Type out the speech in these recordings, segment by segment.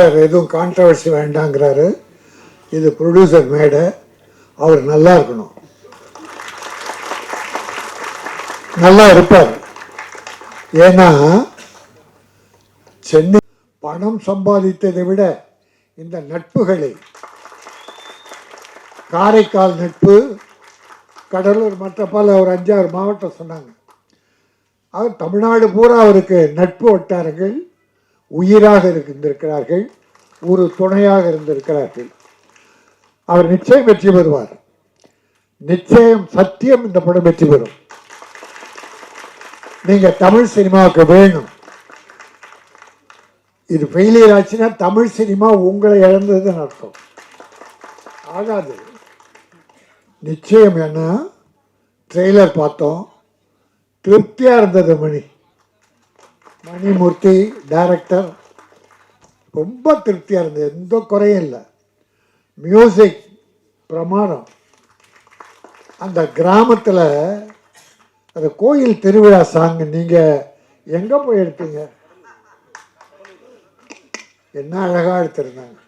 எதுவும் கான்ட்ரவர்சி வேண்டாங்கிறாரு. இது ப்ரொடியூசர் மேடை. அவர் நல்லா இருக்கணும். நல்லா இருப்பார். ஏன்னா சென்னை பணம் சம்பாதித்ததை விட இந்த நட்புகளை காரைக்கால் நட்பு கடலூர் மற்ற பல ஒரு அஞ்சாறு மாவட்டம் சொன்னாங்க. அவர் தமிழ்நாடு பூரா அவருக்கு நட்பு வட்டாரங்கள். உயிராக இருந்திருக்கிறார்கள் ஒரு துணையாக இருந்திருக்கிறார்கள். அவர் நிச்சயம் வெற்றி பெறுவார். நிச்சயம் சத்தியம் இந்த படம் வெற்றி பெறும். நீங்க தமிழ் சினிமாவுக்கு வேணும். இது ஃபெயிலியர் ஆச்சுன்னா தமிழ் சினிமா உங்களை இழந்ததுன்னு அர்த்தம். ஆகாது. நிச்சயம் என்ன? ட்ரெய்லர் பார்த்தோம். திருப்தியாக இருந்தது மணி. மணிமூர்த்தி டைரக்டர் ரொம்ப திருப்தியாக இருந்தது. எந்த குறையும் இல்லை. மியூசிக் பிரமாணம். அந்த கிராமத்தில் அந்த கோயில் திருவிழா சாங் நீங்கள் எங்கே போய் எடுத்தீங்க? என்ன அழகாக எடுத்திருந்தாங்க.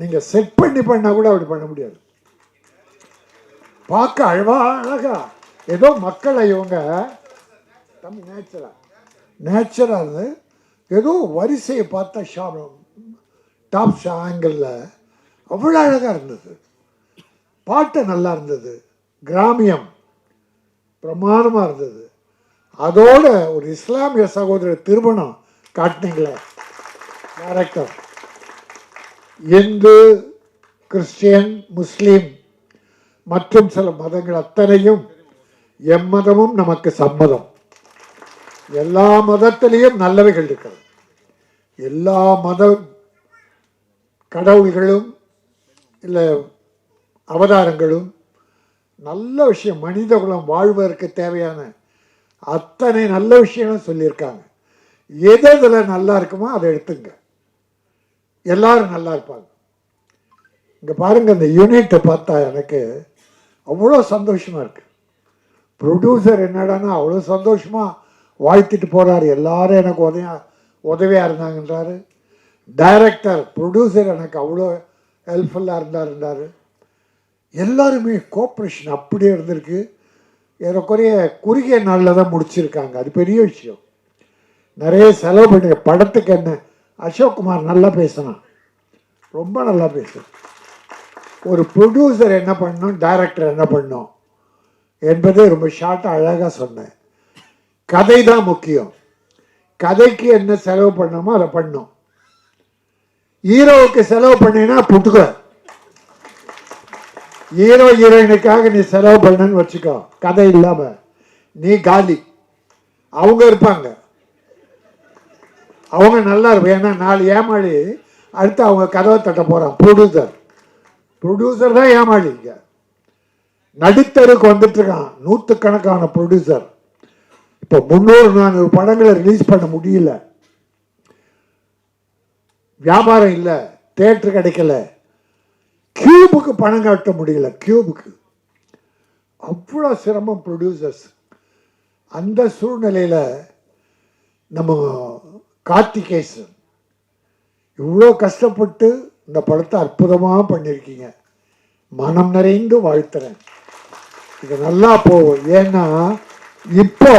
நீங்கள் செட் பண்ணி பண்ணால் கூட அப்படி பண்ண முடியாது. பார்க்க அழவா அழகா. ஏதோ மக்களை இவங்க தம்பி நேச்சுரா நேச்சராக இருந்து ஏதோ வரிசையை பார்த்தா ஷாப் டாப் ஆங்கிளில் அவ்வளோ அழகாக இருந்தது. பாட்டு நல்லா இருந்தது. கிராமியம் பிரமாணமாக இருந்தது. அதோட ஒரு இஸ்லாமிய சகோதரர் திருமணம் காட்டினீங்களே. டேரக்டர் இந்து கிறிஸ்டியன் முஸ்லீம் மற்றும் சில மதங்கள் அத்தனையும் எம்மதமும் நமக்கு சம்மதம். எல்லா மதத்திலையும் நல்லவைகள் இருக்கிறது. எல்லா மத கடவுள்களும் இல்லை அவதாரங்களும் நல்ல விஷயம். மனித குலம் வாழ்வதற்கு தேவையான அத்தனை நல்ல விஷயங்களும் சொல்லியிருக்காங்க. எது இதில் நல்லா இருக்குமோ அதை எடுத்துங்க. எல்லாரும் நல்லா இருப்பாங்க. இங்கே பாருங்க இந்த யூனிட்டை பார்த்தா எனக்கு அவ்வளோ சந்தோஷமாக இருக்குது ப்ரொடியூசர் என்னடான்னா அவ்வளோ சந்தோஷமாக வாழ்த்திட்டு போகிறாரு எல்லாரும் எனக்கு உதவியா உதவியாக இருந்தாங்கன்றாரு. டைரக்டர் ப்ரொடியூசர் எனக்கு அவ்வளோ ஹெல்ப்ஃபுல்லாக இருந்தாருன்றார். எல்லாருமே கோஆப்ரேஷன் அப்படியே இருந்திருக்கு. ஏறக்குறைய குறுகிய நாளில் தான் முடிச்சிருக்காங்க. அது பெரிய விஷயம். நிறைய செலவு பண்ணி படத்துக்கு என்ன அசோக் குமார் நல்லா பேசினான். ரொம்ப நல்லா பேசுனான். ஒரு ப்ரொடியூசர் என்ன பண்ணணும் டைரக்டர் என்ன பண்ணும் என்பதை ரொம்ப ஷார்ட்டாக அழகாக சொன்னேன். கதை தான் முக்கியம். கதைக்கு என்ன செலவு பண்ணணுமோ அதை பண்ணும். ஹீரோவுக்கு செலவு பண்ணினா புட்டுக்க. ஹீரோ ஹீரோயினுக்காக நீ செலவு பண்ணன்னு வச்சுக்கோ. கதை இல்லாம. நீ காலி. அவங்க இருப்பாங்க. அவங்க நல்லா இருப்பாங்க. ஏன்னா நாலு ஏமாளி அடுத்து அவங்க கதவை தட்ட போறான். ப்ரொடியூசர் ப்ரொடியூசர் தான் ஏமாளி இங்கே நடுத்தருக்கு வந்துட்டு இருக்கான். நூற்றுக்கணக்கான ப்ரொடியூசர் இப்போ முந்நூறு நானூறு படங்களை ரிலீஸ் பண்ண முடியல. வியாபாரம் இல்லை தேட்டர் கிடைக்கல. கியூபுக்கு பணம் காட்ட முடியல கியூபுக்கு அவ்வளோ சிரமம் ப்ரொடியூசர்ஸ் அந்த சூழ்நிலையில் நம்ம கார்த்திகேசன் இவ்வளோ கஷ்டப்பட்டு இந்த படத்தை அற்புதமாக பண்ணியிருக்கீங்க. மனம் நிறைந்து வாழ்த்துறேன். இது நல்லா போகும். ஏன்னா இப்போ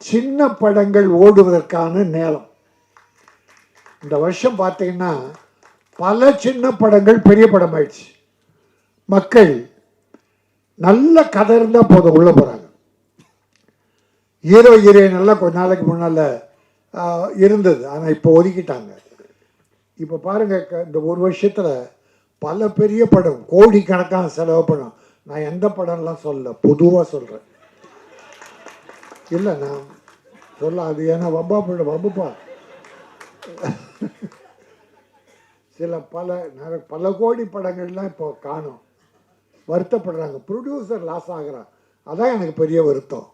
சின்ன படங்கள் ஓடுவதற்கான நேரம். இந்த வருஷம் பார்த்தீங்கன்னா பல சின்ன படங்கள் பெரிய படம் ஆயிடுச்சு மக்கள் நல்ல கதை இருந்தால் போதும் உள்ள போகிறாங்க ஹீரோ ஹீரோயின் எல்லாம் கொஞ்ச நாளைக்கு முன்னால் இருந்தது. ஆனால் இப்போ ஒதுக்கிட்டாங்க. இப்போ பாருங்க இந்த ஒரு வருஷத்தில் பல பெரிய படம் கோடிக்கணக்கான செலவு பண்ணும் நான் எந்த படம்லாம் சொல்ல பொதுவாக சொல்கிறேன் இல்லை நான் சொல்ல அது ஏன்னா வம்பா பிள்ளை வம்புப்பா. சில பல நிறைய பல கோடி படங்கள்லாம் இப்போ காணும். வருத்தப்படுறாங்க. ப்ரொடியூசர் லாஸ் ஆகிறான். அதான் எனக்கு பெரிய வருத்தம்.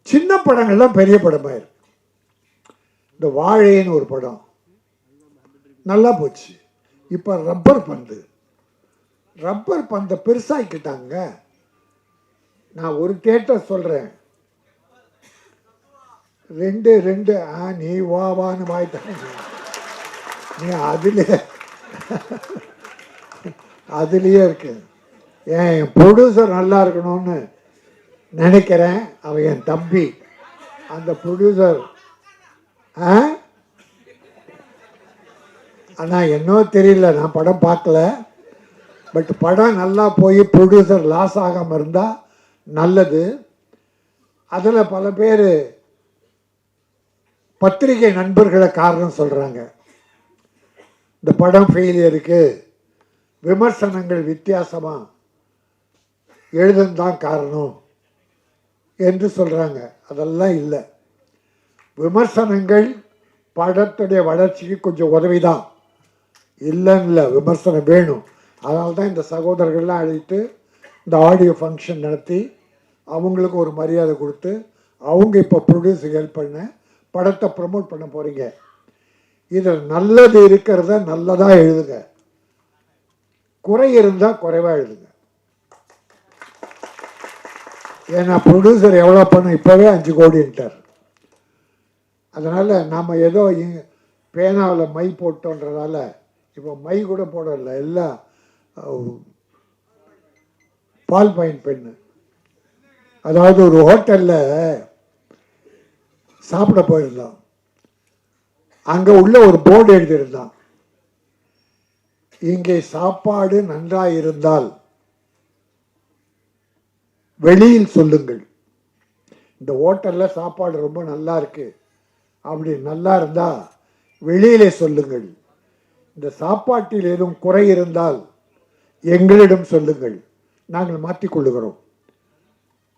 சின்ன படங்கள்லாம் பெரிய படமாக இருக்கு. இந்த வாழைன்னு ஒரு படம். நல்லா போச்சு. இப்போ ரப்பர் பந்து. ரப்பர் பந்தை பெருசாக்கிட்டாங்க. நான் ஒரு தேட்டர் சொல்கிறேன் ரெண்டு ரெண்டு. ஆ நீ வா வான்னு நீ அதுலயே அதுலேயே இருக்கு. ஏன் என் ப்ரொடியூசர் நல்லா இருக்கணும்னு நினைக்கிறேன். அவன் என் தம்பி. அந்த ப்ரொடியூசர் ஆ? ஆனால் என்னோ தெரியல. நான் படம் பார்க்கல. பட் படம் நல்லா போய் ப்ரொடியூசர் லாஸ் ஆகாமல் இருந்தால் நல்லது. அதில் பல பேர் பத்திரிகை நண்பர்களை காரணம் சொல்கிறாங்க இந்த படம் ஃபெயிலியருக்கு விமர்சனங்கள் வித்தியாசமாக எழுதுந்தான் காரணம் என்று சொல்கிறாங்க அதெல்லாம் இல்லை. விமர்சனங்கள் படத்துடைய வளர்ச்சிக்கு கொஞ்சம் உதவி தான் இல்லைன்னு இல்லை விமர்சனம் வேணும். அதனால தான் இந்த சகோதரர்கள்லாம் அழைத்து இந்த ஆடியோ ஃபங்க்ஷன் நடத்தி அவங்களுக்கு ஒரு மரியாதை கொடுத்து அவங்க இப்போ ப்ரொடியூஸ் ஹெல்ப் பண்ண படத்தை ப்ரமோட் பண்ண போகிறீங்க இதில் நல்லது இருக்கிறத நல்லதாக எழுதுங்க. குறை இருந்தால் குறைவாக எழுதுங்க. ஏன்னா ப்ரொடியூசர் எவ்வளோ பணம் இப்போவே அஞ்சு கோடின்ட்டார். அதனால் நாம் ஏதோ பேனாவில் மை போட்டோன்றதால இப்போ மை கூட போடல எல்லாம் பால் பாயிண்ட் பெண்ணு அதாவது ஒரு ஹோட்டலில் சாப்பிட போயிருந்தோம் அங்கே உள்ள ஒரு போர்டு எழுதியிருந்தான். இங்கே சாப்பாடு நன்றாக இருந்தால் வெளியில் சொல்லுங்கள். இந்த ஹோட்டலில் சாப்பாடு ரொம்ப நல்லா இருக்கு அப்படி நல்லா இருந்தால் வெளியிலே சொல்லுங்கள். இந்த சாப்பாட்டில் ஏதும் குறை இருந்தால் எங்களிடம் சொல்லுங்கள். நாங்கள் மாற்றிக்கொள்ளுகிறோம்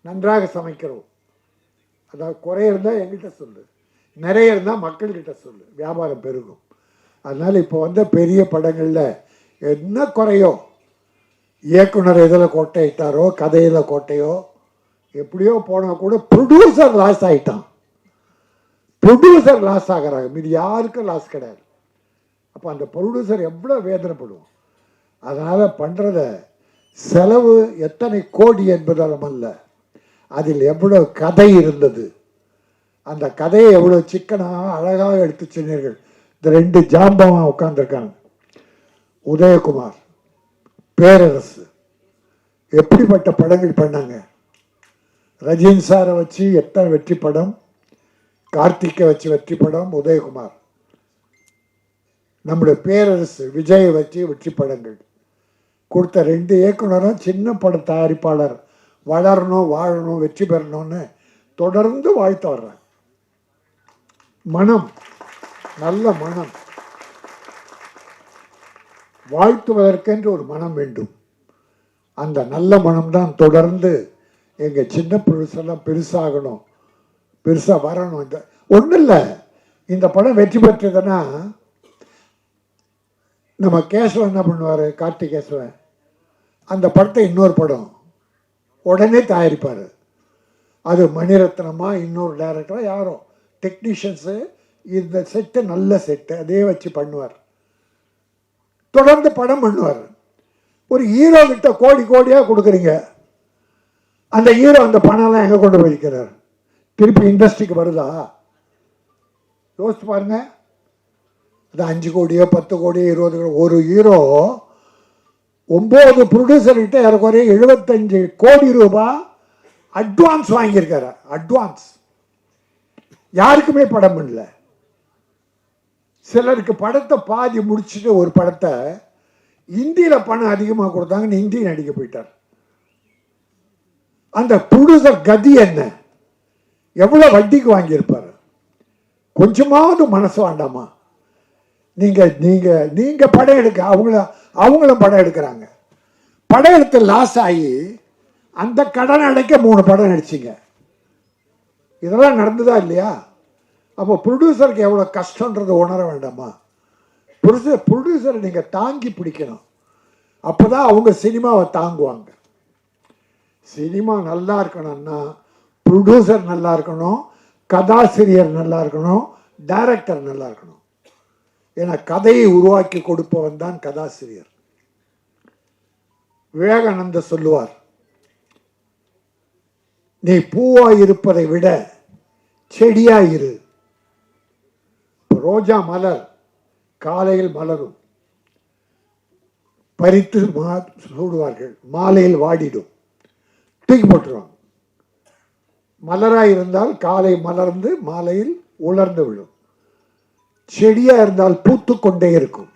நன்றாக சமைக்கிறோம். அதாவது குறை இருந்தால் எங்கிட்ட சொல்லு. நிறைய இருந்தால் மக்கள்கிட்ட சொல்லு. வியாபாரம் பெருகும். அதனால் இப்போ வந்த பெரிய படங்களில் என்ன குறையோ? இயக்குனர் இதில் கோட்டையிட்டாரோ கதையில் கோட்டையோ எப்படியோ போனால் கூட ப்ரொடியூசர் லாஸ் ஆகிட்டான் ப்ரொடியூசர் லாஸ் ஆகிறாங்க. மீது யாருக்கும் லாஸ் கிடையாது. அப்போ அந்த ப்ரொடியூசர் எவ்வளோ வேதனைப்படுவோம் அதனால் பண்ணுறத செலவு எத்தனை கோடி என்பதாலும் அல்ல. அதில் எவ்வளோ கதை இருந்தது? அந்த கதையை எவ்வளோ சிக்கனாக அழகாக எடுத்து சொன்னீர்கள். இந்த ரெண்டு ஜாம்பவன் உட்காந்துருக்காங்க உதயகுமார் பேரரசு எப்படிப்பட்ட படங்கள் பண்ணாங்க? ரஜினி சாரை வச்சு எத்தனை வெற்றி படம்? கார்த்திக்கை வச்சு வெற்றி படம் உதயகுமார். நம்முடைய பேரரசு விஜயை வச்சு வெற்றி படங்கள். கொடுத்த ரெண்டு இயக்குனரும் சின்ன பட தயாரிப்பாளர். வளரணும் வாழணும் வெற்றி பெறணும்னு தொடர்ந்து வாழ்த்து வர்றாங்க மனம் நல்ல மனம். வாழ்த்துவதற்கென்று ஒரு மனம் வேண்டும். அந்த நல்ல மனம்தான் தொடர்ந்து எங்கள் சின்ன புருஷெல்லாம் பெருசாகணும் பெருசாக வரணும். இந்த ஒன்றும் இல்லை இந்த படம் வெற்றி பெற்றதுன்னா நம்ம கேசவன் என்ன பண்ணுவார்? கார்த்திகேசவன் அந்த படத்தை இன்னொரு படம். உடனே தயாரிப்பார். அது மணிரத்னமாக இன்னொரு டைரக்டரா யாரோ டெக்னீஷியன்ஸு இந்த செட்டு நல்ல செட்டு அதே வச்சு பண்ணுவார். தொடர்ந்து படம் பண்ணுவார். ஒரு ஹீரோ கிட்ட கோடி கோடியாக கொடுக்குறீங்க. அந்த ஹீரோ அந்த பணம்லாம் எங்கே கொண்டு போயிருக்கிறார் திருப்பி இண்டஸ்ட்ரிக்கு வருதா? யோசிச்சு பாருங்க. அது அஞ்சு கோடியோ பத்து கோடியோ இருபது கோடி ஒரு ஹீரோ ஒம்பது ப்ரொடியூசர்கிட்ட ஏறக்குறைய எழுபத்தஞ்சு கோடி ரூபாய் அட்வான்ஸ் வாங்கியிருக்காரு. அட்வான்ஸ் யாருக்குமே படம் பண்ணல. சிலருக்கு படத்தை பாதி முடிச்சுட்டு ஒரு படத்தை இந்தியில் பணம் அதிகமாக கொடுத்தாங்கன்னு ஹிந்தி நடிக்க போயிட்டார். அந்த ப்ரொடியூசர் கதி என்ன? எவ்வளோ வட்டிக்கு வாங்கியிருப்பார்? கொஞ்சமாவது மனசு வேண்டாமா? நீங்கள் நீங்கள் நீங்கள் படம் எடுக்க அவங்கள அவங்களும் படம் எடுக்கிறாங்க. படம் எடுத்து லாஸ் ஆகி அந்த கடன் அடைக்க மூணு படம் நடிச்சிங்க. இதெல்லாம் நடந்ததா இல்லையா? அப்போ ப்ரொடியூசருக்கு எவ்வளோ கஷ்டன்றதை உணர வேண்டாமா? ப்ரொடியூசர் ப்ரொடியூசரை நீங்கள் தாங்கி பிடிக்கணும். அப்போ தான் அவங்க சினிமாவை தாங்குவாங்க. சினிமா நல்லா இருக்கணும்னா ப்ரொடியூசர் நல்லா இருக்கணும் கதாசிரியர் நல்லா இருக்கணும் டைரக்டர் நல்லா இருக்கணும். ஏன்னா கதையை உருவாக்கி கொடுப்பவன் தான் கதாசிரியர். விவேகானந்த சொல்லுவார் நீ பூவாய் இருப்பதை விட செடியாயிரு ரோஜா மலர் காலையில் மலரும். பறித்து மா சூடுவார்கள் மாலையில் வாடிடும். தூக்கி போட்டுருவாங்க. மலராக இருந்தால் காலை மலர்ந்து மாலையில் உலர்ந்து விடும் செடியா இருந்தால் பூத்து கொண்டே இருக்கும்.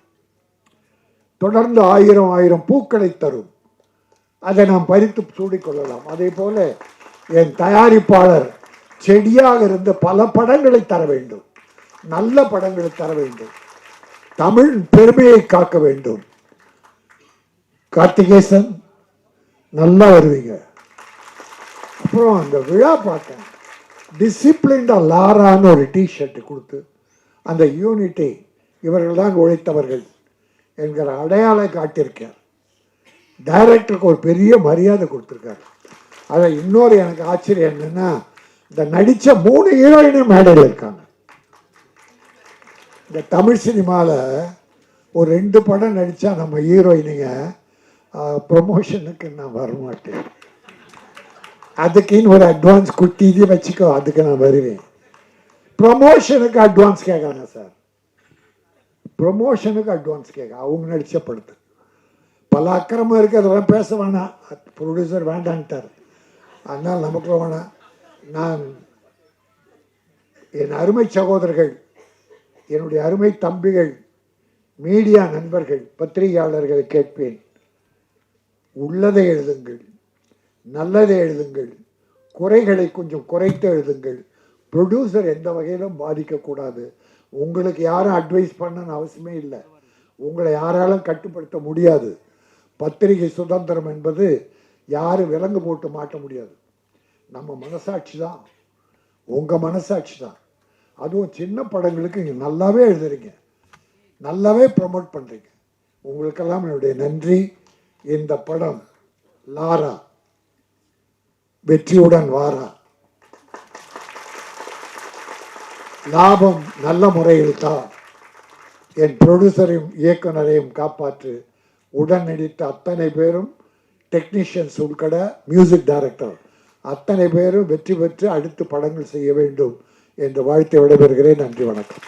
தொடர்ந்து ஆயிரம் ஆயிரம் பூக்களை தரும். அதை நாம் பறித்து சூடிக்கொள்ளலாம். அதே போல என் தயாரிப்பாளர் செடியாக இருந்து பல படங்களை தர வேண்டும். நல்ல படங்களை தர வேண்டும். தமிழ் பெருமையை காக்க வேண்டும். கார்த்திகேசன் நல்லா வருவீங்க. அப்புறம் அந்த விழா பார்த்தேன் டிசிப்ளின்டா லாரான்னு ஒரு டிஷர்ட் கொடுத்து அந்த யூனிட்டை இவர்கள் தான் உழைத்தவர்கள் என்கிற அடையாளம் காட்டியிருக்கார். டைரக்டருக்கு ஒரு பெரிய மரியாதை கொடுத்துருக்காரு. அதை இன்னொரு எனக்கு ஆச்சரியம் என்னன்னா இந்த நடித்த மூணு ஹீரோயினும் மேடையில் இருக்காங்க. இந்த தமிழ் சினிமாவில் ஒரு ரெண்டு படம் நடித்தா நம்ம ஹீரோயினுங்க ப்ரொமோஷனுக்கு நான் வரமாட்டேன். அதுக்குன்னு ஒரு அட்வான்ஸ் குட்டி இது வச்சுக்கோ அதுக்கு நான் வருவேன். ப்ரொமோஷனுக்கு அட்வான்ஸ் கேட்குறாங்க சார் ப்ரொமோஷனுக்கு அட்வான்ஸ் கேட்க அவங்க நடித்த படத்து. பல அக்கிரமம் இருக்குது அதெல்லாம் பேச வேணாம். ப்ரொடியூசர் வேண்டான்ட்டார். அதனால் நமக்கு வேணாம். நான் என் அருமை சகோதரர்கள் என்னுடைய அருமை தம்பிகள் மீடியா நண்பர்கள் பத்திரிகையாளர்களை கேட்பேன். உள்ளதை எழுதுங்கள் நல்லதை எழுதுங்கள் குறைகளை கொஞ்சம் குறைத்து எழுதுங்கள். ப்ரொடியூசர் எந்த வகையிலும் பாதிக்கக்கூடாது உங்களுக்கு யாரும் அட்வைஸ் பண்ணணும்னு அவசியமே இல்லை. உங்களை யாராலும் கட்டுப்படுத்த முடியாது. பத்திரிகை சுதந்திரம் என்பது யாரும் விலங்கு போட்டு மாட்ட முடியாது. நம்ம மனசாட்சி தான். உங்கள் மனசாட்சி தான். அதுவும் சின்ன படங்களுக்கு நீங்கள் நல்லாவே எழுதுறீங்க. நல்லாவே ப்ரமோட் பண்ணுறீங்க உங்களுக்கெல்லாம் என்னுடைய நன்றி. இந்த படம் லாரா. வெற்றியுடன் வாரா. லாபம் நல்ல முறையில் தான் என் ப்ரொடியூசரையும் இயக்குனரையும் காப்பாற்று. உடன் நடித்த அத்தனை பேரும் டெக்னீஷியன்ஸ் உட்பட மியூசிக் டைரக்டர் அத்தனை பேரும் வெற்றி பெற்று அடுத்து படங்கள் செய்ய வேண்டும் என்று வாழ்த்து விடைபெறுகிறேன். நன்றி வணக்கம்.